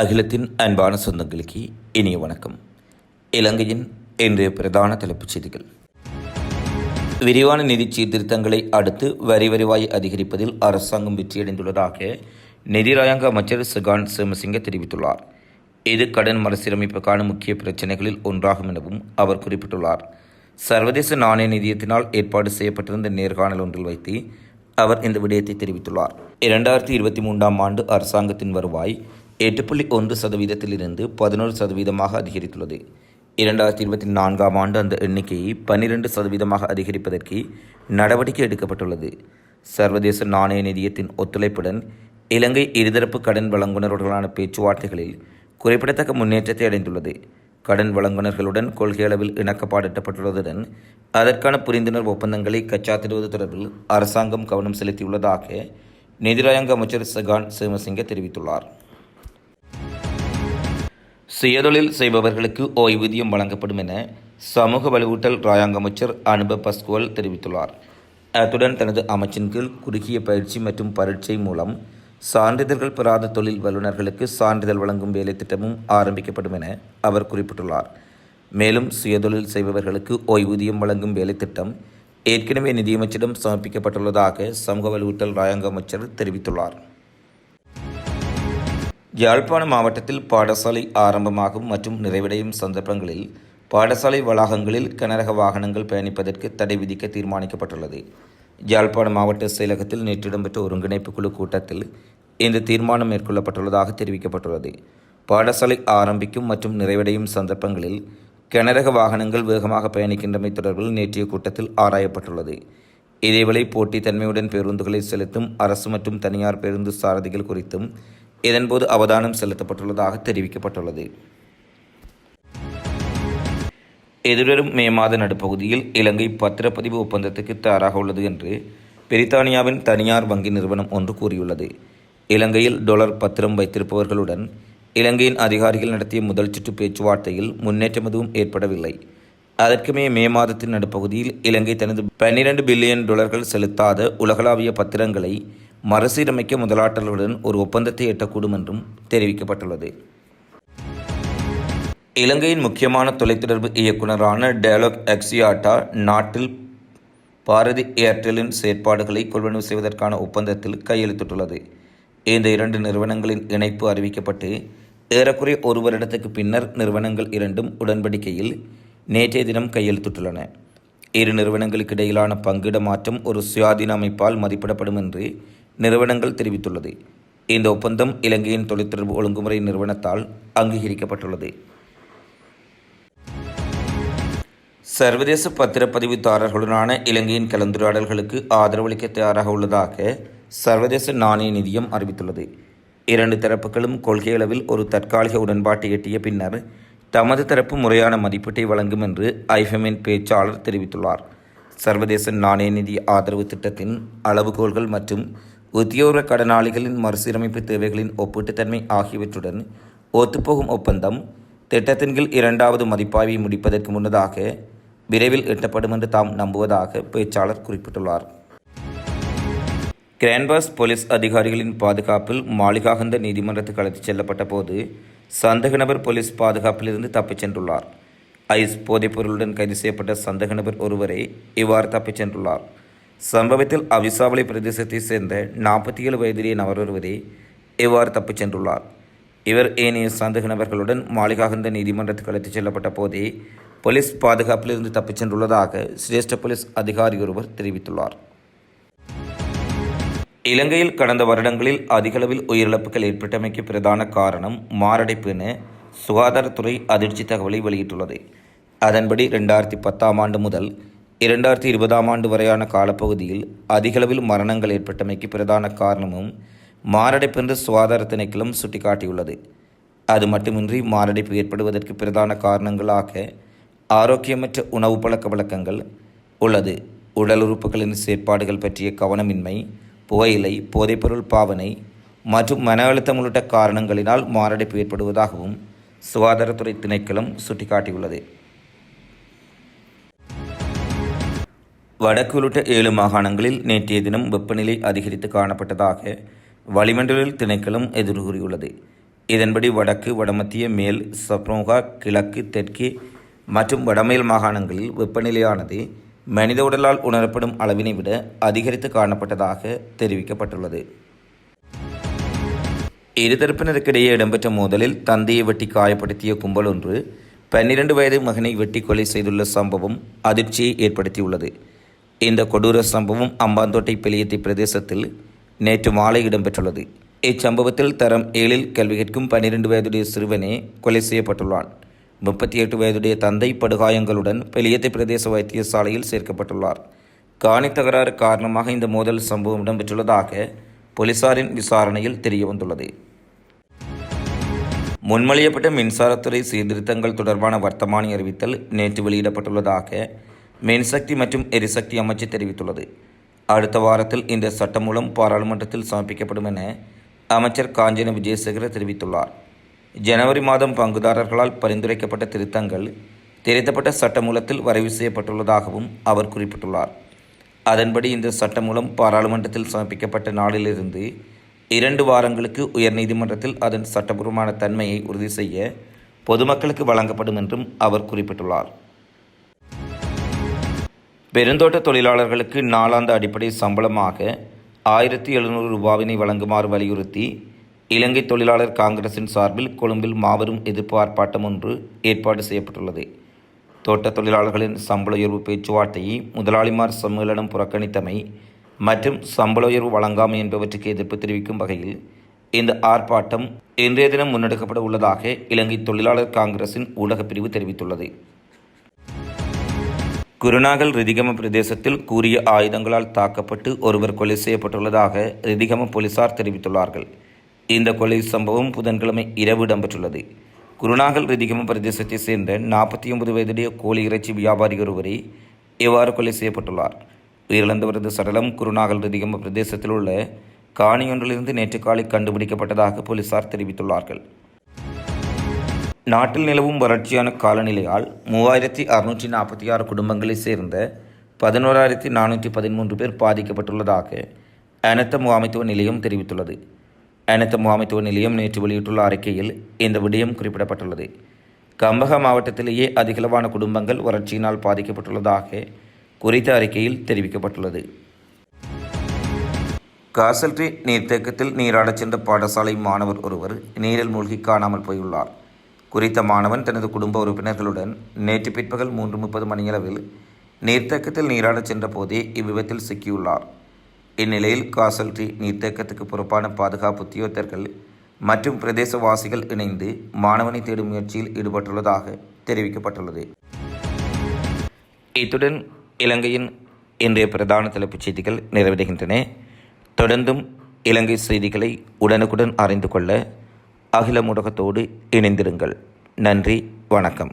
அகிலத்தின் அன்பான சொந்தங்களுக்கு இனிய வணக்கம். இலங்கையின் இன்றைய பிரதான தலைப்புச் செய்திகள். விரிவான நிதி சீர்திருத்தங்களை அடுத்து வரி வருவாயை அதிகரிப்பதில் அரசாங்கம் வெற்றியடைந்துள்ளதாக நிதிராயங்க அமைச்சர் சுகான் சேமசிங்க தெரிவித்துள்ளார். இது கடன் மறுசீரமைப்புக்கான முக்கிய பிரச்சினைகளில் ஒன்றாகும் எனவும் அவர் குறிப்பிட்டுள்ளார். சர்வதேச நாணய நிதியத்தினால் ஏற்பாடு செய்யப்பட்டிருந்த நேர்காணல் ஒன்றில் வைத்து அவர் இந்த விடயத்தை தெரிவித்துள்ளார். இரண்டாயிரத்தி இருபத்தி மூன்றாம் ஆண்டு அரசாங்கத்தின் வருவாய் எட்டு புள்ளி ஒன்று சதவீதத்திலிருந்து பதினோரு சதவீதமாக அதிகரித்துள்ளது. இரண்டாயிரத்தி இருபத்தி நான்காம் ஆண்டு அந்த எண்ணிக்கையை பன்னிரண்டு சதவீதமாக அதிகரிப்பதற்கு நடவடிக்கை எடுக்கப்பட்டுள்ளது. சர்வதேச நாணய நிதியத்தின் ஒத்துழைப்புடன் இலங்கை இருதரப்பு கடன் வழங்குனர்களுடனான பேச்சுவார்த்தைகளில் குறிப்பிடத்தக்க முன்னேற்றத்தை அடைந்துள்ளது. கடன் வழங்குனர்களுடன் கொள்கை அளவில் அதற்கான புரிந்துணர்வு ஒப்பந்தங்களை கச்சாத்திடுவது தொடர்பில் அரசாங்கம் கவனம் செலுத்தியுள்ளதாக நிதிராயங்க அமைச்சர் சகான் சேமசிங்க தெரிவித்துள்ளார். சுயதொழில் செய்பவர்களுக்கு ஓய்வூதியம் வழங்கப்படும் என சமூக வலுவூட்டல் ராயாங்க அமைச்சர் அனுப பஸ்குவல் தெரிவித்துள்ளார். அத்துடன் தனது அமைச்சின் கீழ் குறுகிய பயிற்சி மற்றும் பரீட்சை மூலம் சான்றிதழ்கள் பெறாத தொழில் வல்லுநர்களுக்கு சான்றிதழ் வழங்கும் வேலை திட்டமும் ஆரம்பிக்கப்படும் என அவர் குறிப்பிட்டுள்ளார். மேலும் சுயதொழில் செய்பவர்களுக்கு ஓய்வூதியம் வழங்கும் வேலை திட்டம் ஏற்கனவே நிதியமைச்சரிடம் சமர்ப்பிக்கப்பட்டுள்ளதாக சமூக வலுவூட்டல் ராயாங்க அமைச்சர் தெரிவித்துள்ளார். யாழ்ப்பாண மாவட்டத்தில் பாடசாலை ஆரம்பமாகும் மற்றும் நிறைவடையும் சந்தர்ப்பங்களில் பாடசாலை வளாகங்களில் கனரக வாகனங்கள் பயணிப்பதற்கு தடை விதிக்க தீர்மானிக்கப்பட்டுள்ளது. யாழ்ப்பாண மாவட்ட செயலகத்தில் நேற்று இடம்பெற்ற ஒருங்கிணைப்பு குழு கூட்டத்தில் இந்த தீர்மானம் மேற்கொள்ளப்பட்டுள்ளதாக தெரிவிக்கப்பட்டுள்ளது. பாடசாலை ஆரம்பிக்கும் மற்றும் நிறைவடையும் சந்தர்ப்பங்களில் கனரக வாகனங்கள் வேகமாக பயணிக்கின்றமை தொடர்பில் நேற்றைய கூட்டத்தில் ஆராயப்பட்டுள்ளது. இதேவேளை போட்டித்தன்மையுடன் பேருந்துகளை செலுத்தும் அரசு மற்றும் தனியார் பேருந்து சாரதிகள் குறித்தும் இதன்போது அவதானம் செலுத்தப்பட்டுள்ளதாக தெரிவிக்கப்பட்டுள்ளது. எதிர்வரும் மே மாத நடுப்பகுதியில் இலங்கை பத்திரப்பதிவு ஒப்பந்தத்துக்கு தயாராக உள்ளது என்று பிரித்தானியாவின் தனியார் வங்கி நிறுவனம் ஒன்று கூறியுள்ளது. இலங்கையில் டொலர் பத்திரம் வைத்திருப்பவர்களுடன் இலங்கையின் அதிகாரிகள் நடத்திய முதல் சுற்று பேச்சுவார்த்தையில் முன்னேற்றம் எதுவும் ஏற்படவில்லை அதற்குமே மே மாதத்தின் நடுப்பகுதியில் இலங்கை தனது பன்னிரண்டு பில்லியன் டொலர்கள் செலுத்தாத உலகளாவிய பத்திரங்களை மறுசீரமைக்க முதலாட்டலுடன் ஒரு ஒப்பந்தத்தை எட்டக்கூடும் என்றும் தெரிவிக்கப்பட்டுள்ளது. இலங்கையின் முக்கியமான தொலைத்தொடர்பு இயக்குநரான டேலோக் எக்ஸியாட்டா நாட்டில் பாரதி ஏர்டெல்லின் செயற்பாடுகளை கொள்வனவு செய்வதற்கான ஒப்பந்தத்தில் கையெழுத்திட்டுள்ளது. இந்த இரண்டு நிறுவனங்களின் இணைப்பு அறிவிக்கப்பட்டு ஏறக்குறைய ஒரு வருடத்துக்கு பின்னர் நிறுவனங்கள் இரண்டும் உடன்படிக்கையில் நேற்றைய தினம் கையெழுத்திட்டுள்ளன. இரு நிறுவனங்களுக்கு இடையிலான பங்கிட மாற்றம் ஒரு சுயாதீன அமைப்பால் மதிப்பிடப்படும் என்று நிறுவனங்கள் தெரிவித்துள்ளது. இந்த ஒப்பந்தம் இலங்கையின் தொலைத்தொடர்பு ஒழுங்குமுறை நிறுவனத்தால் அங்கீகரிக்கப்பட்டுள்ளது. சர்வதேச பத்திரப்பதிவுதாரர்களுடனான இலங்கையின் கலந்துரையாடல்களுக்கு ஆதரவளிக்க தயாராக உள்ளதாக சர்வதேச நாணய நிதியம் அறிவித்துள்ளது. இரண்டு தரப்புகளும் கொள்கையளவில் ஒரு தற்காலிக உடன்பாட்டை எட்டிய பின்னர் தமது தரப்பு முறையான மதிப்பீட்டை வழங்கும் என்று ஐஃபெமின் பேச்சாளர் தெரிவித்துள்ளார். சர்வதேச நாணய நிதி ஆதரவு திட்டத்தின் அளவுகோல்கள் மற்றும் உத்தியோக கடனாளிகளின் மறுசீரமைப்பு தேவைகளின் ஒப்பீட்டுத்தன்மை ஆகியவற்றுடன் ஒத்துப்போகும் ஒப்பந்தம் திட்டத்தின் கீழ் இரண்டாவது மதிப்பாய்வை முடிப்பதற்கு முன்னதாக விரைவில் எட்டப்படும் என்று தாம் நம்புவதாக பேச்சாளர் குறிப்பிட்டுள்ளார். கிரான்பாஸ் போலீஸ் அதிகாரிகளின் பாதுகாப்பில் மாளிகாகந்த நீதிமன்றத்துக்கு அழைத்துச் செல்லப்பட்ட போது சந்தகநபர் போலீஸ் பாதுகாப்பிலிருந்து தப்பிச் சென்றுள்ளார். ஐஸ் போதைப்பொருளுடன் கைது செய்யப்பட்ட சந்தகநபர் ஒருவரே இவ்வாறு தப்பிச் சென்றுள்ளார். சம்பவத்தில் அவிசாவளி பிரதேசத்தை சேர்ந்த நாற்பத்தி ஏழு வயதிலேயே நபர் ஒருவரே இவ்வாறு தப்பிச் சென்றுள்ளார்? இவர் ஏனைய சந்தேக நபர்களுடன் மாளிகாகந்த நீதிமன்றத்துக்கு அழைத்துச் செல்லப்பட்ட போதே போலீஸ் பாதுகாப்பிலிருந்து தப்பிச் சென்றுள்ளதாக சிரேஷ்ட போலீஸ் அதிகாரி ஒருவர் தெரிவித்துள்ளார். இலங்கையில் கடந்த வருடங்களில் அதிகளவில் உயிரிழப்புகள் ஏற்பட்டமைக்கு பிரதான காரணம் மாரடைப்பு என சுகாதாரத்துறை அதிர்ச்சி தகவலை வெளியிட்டுள்ளது. அதன்படி ரெண்டாயிரத்தி பத்தாம் ஆண்டு முதல் இரண்டாயிரத்தி இருபதாம் ஆண்டு வரையான காலப்பகுதியில் அதிகளவில் மரணங்கள் ஏற்பட்டமைக்கு பிரதான காரணமும் மாரடைப்பு என்று சுகாதார திணைக்களம் சுட்டிக்காட்டியுள்ளது. அது மட்டுமின்றி மாரடைப்பு ஏற்படுவதற்கு பிரதான காரணங்களாக ஆரோக்கியமற்ற உணவு பழக்க வழக்கங்கள் உள்ளது. உடல் உறுப்புகளின் செயற்பாடுகள் பற்றிய கவனமின்மை புகையிலை போதைப்பொருள் பாவனை மற்றும் மன அழுத்தம் உள்ளிட்ட காரணங்களினால் மாரடைப்பு ஏற்படுவதாகவும் சுகாதாரத்துறை திணைக்களம் சுட்டிக்காட்டியுள்ளது. வடக்கு உள்ளிட்ட ஏழு மாகாணங்களில் நேற்றைய தினம் வெப்பநிலை அதிகரித்து காணப்பட்டதாக வளிமண்டல திணைக்களம் எதிர்கூறியுள்ளது. இதன்படி வடக்கு வடமத்திய மேல் சப்ரோகா கிழக்கு தெற்கு மற்றும் வடமேல் மாகாணங்களில் வெப்பநிலையானது மனித உடலால் உணரப்படும் அளவினை விட அதிகரித்து காணப்பட்டதாக தெரிவிக்கப்பட்டுள்ளது. இருதரப்பினருக்கிடையே இடம்பெற்ற மோதலில் தந்தையை வெட்டி காயப்படுத்திய கும்பல் ஒன்று பன்னிரண்டு வயது மகனை வெட்டி கொலை செய்துள்ள சம்பவம் அதிர்ச்சியை ஏற்படுத்தியுள்ளது. இந்த கொடூர சம்பவம் அம்பாந்தோட்டை பெளியத்தை பிரதேசத்தில் நேற்று மாலை இடம்பெற்றுள்ளது. இச்சம்பவத்தில் தரம் ஏழில் கல்வி கேட்கும் பன்னிரண்டு வயதுடைய சிறுவனே கொலை செய்யப்பட்டுள்ளான். முப்பத்தி எட்டு வயதுடைய தந்தை படுகாயங்களுடன் பெளியத்தை பிரதேச வைத்தியசாலையில் சேர்க்கப்பட்டுள்ளார். காணி தகராறு காரணமாக இந்த மோதல் சம்பவம் இடம்பெற்றுள்ளதாக போலீசாரின் விசாரணையில் தெரியவந்துள்ளது முன்மொழியப்பட்ட மின்சாரத்துறை சீர்திருத்தங்கள் தொடர்பான வர்த்தமானி அறிவித்தல் நேற்று வெளியிடப்பட்டுள்ளதாக மின்சக்தி மற்றும் எரிசக்தி அமைச்சு தெரிவித்துள்ளது அடுத்த வாரத்தில் இந்த சட்டம் மூலம் பாராளுமன்றத்தில் சமர்ப்பிக்கப்படும் என அமைச்சர் காஞ்சன விஜயசேகர தெரிவித்துள்ளார் ஜனவரி மாதம் பங்குதாரர்களால் பரிந்துரைக்கப்பட்ட திருத்தங்கள் திருத்தப்பட்ட சட்டமூலத்தில் வரைவு செய்யப்பட்டுள்ளதாகவும் அவர் குறிப்பிட்டுள்ளார் அதன்படி இந்த சட்டமூலம் பாராளுமன்றத்தில் சமர்ப்பிக்கப்பட்ட நாளிலிருந்து இரண்டு வாரங்களுக்கு உயர்நீதிமன்றத்தில் அதன் சட்டபூர்வமான தன்மையை உறுதி செய்ய பொதுமக்களுக்கு வழங்கப்படும் என்றும் அவர் குறிப்பிட்டுள்ளார் பெருந்தோட்ட தொழிலாளர்களுக்கு நாளாந்த அடிப்படை சம்பளமாக ஆயிரத்தி எழுநூறு ரூபாவினை வழங்குமாறு வலியுறுத்தி இலங்கை தொழிலாளர் காங்கிரசின் சார்பில் கொழும்பில் மாபெரும் எதிர்ப்பு ஆர்ப்பாட்டம் ஒன்று ஏற்பாடு செய்யப்பட்டுள்ளது. தோட்ட தொழிலாளர்களின் சம்பள உயர்வு பேச்சுவார்த்தையை முதலாளிமார் சம்மேளனம் புறக்கணித்தமை மற்றும் சம்பள உயர்வு வழங்காமை என்பவற்றுக்கு எதிர்ப்பு தெரிவிக்கும் வகையில் இந்த ஆர்ப்பாட்டம் இன்றைய தினம் முன்னெடுக்கப்பட உள்ளதாக இலங்கை தொழிலாளர் காங்கிரசின் ஊடகப் பிரிவு தெரிவித்துள்ளது. குருநாகல் ரிதிகம பிரதேசத்தில் கூறிய ஆயுதங்களால் தாக்கப்பட்டு ஒருவர் கொலை செய்யப்பட்டுள்ளதாக ரிதிகம போலீசார் தெரிவித்துள்ளார்கள். இந்த கொலை சம்பவம் புதன்கிழமை இரவு இடம்பெற்றுள்ளது. குருநாகல் ரிதிகம பிரதேசத்தைச் சேர்ந்த நாற்பத்தி ஒன்பது வயதுடைய கோழி இறைச்சி வியாபாரி ஒருவரை இவ்வாறு கொலை செய்யப்பட்டுள்ளார். உயிரிழந்தவரது சடலம் குருநாகல் ரிதிகம பிரதேசத்தில் உள்ள காணியொன்றிலிருந்து நேற்று காலை கண்டுபிடிக்கப்பட்டதாக போலீசார் தெரிவித்துள்ளார்கள். நாட்டில் நிலவும் வறட்சியான காலநிலையால் மூவாயிரத்தி அறுநூற்றி நாற்பத்தி ஆறு குடும்பங்களைச் சேர்ந்த பதினோராயிரத்தி நானூற்றி பதிமூன்று பேர் பாதிக்கப்பட்டுள்ளதாக அனத்த முகாமைத்துவ நிலையம் தெரிவித்துள்ளது. அனத்த முகாமைத்துவ நிலையம் நேற்று வெளியிட்டுள்ள அறிக்கையில் இந்த விடயம் குறிப்பிடப்பட்டுள்ளது. கம்பக மாவட்டத்திலேயே அதிகளவான குடும்பங்கள் வறட்சியினால் பாதிக்கப்பட்டுள்ளதாக குறித்த அறிக்கையில் தெரிவிக்கப்பட்டுள்ளது. காசல்ரி நீர்த்தேக்கத்தில் நீராடச் சென்ற பாடசாலை மாணவர் ஒருவர் நீரில் மூழ்கி காணாமல் போயுள்ளார். குறித்த மாணவன் தனது குடும்ப உறுப்பினர்களுடன் நேற்று பிற்பகல் மூன்று முப்பது மணியளவில் நீர்த்தேக்கத்தில் நீராடச் சென்ற போதே இவ்விபத்தில் சிக்கியுள்ளார். இந்நிலையில் காசல்ரி நீர்த்தேக்கத்துக்கு பொறுப்பான பாதுகாப்பு உத்தியோகத்தர்கள் மற்றும் பிரதேசவாசிகள் இணைந்து மாணவனை தேடும் முயற்சியில் ஈடுபட்டுள்ளதாக தெரிவிக்கப்பட்டுள்ளது. இத்துடன் இலங்கையின் இன்றைய பிரதான தலைப்புச் செய்திகள் நிறைவடைகின்றன. தொடர்ந்தும் இலங்கை செய்திகளை உடனுக்குடன் அறிந்து கொள்ள அகில ஊடகத்தோடு இணைந்திருங்கள். நன்றி வணக்கம்.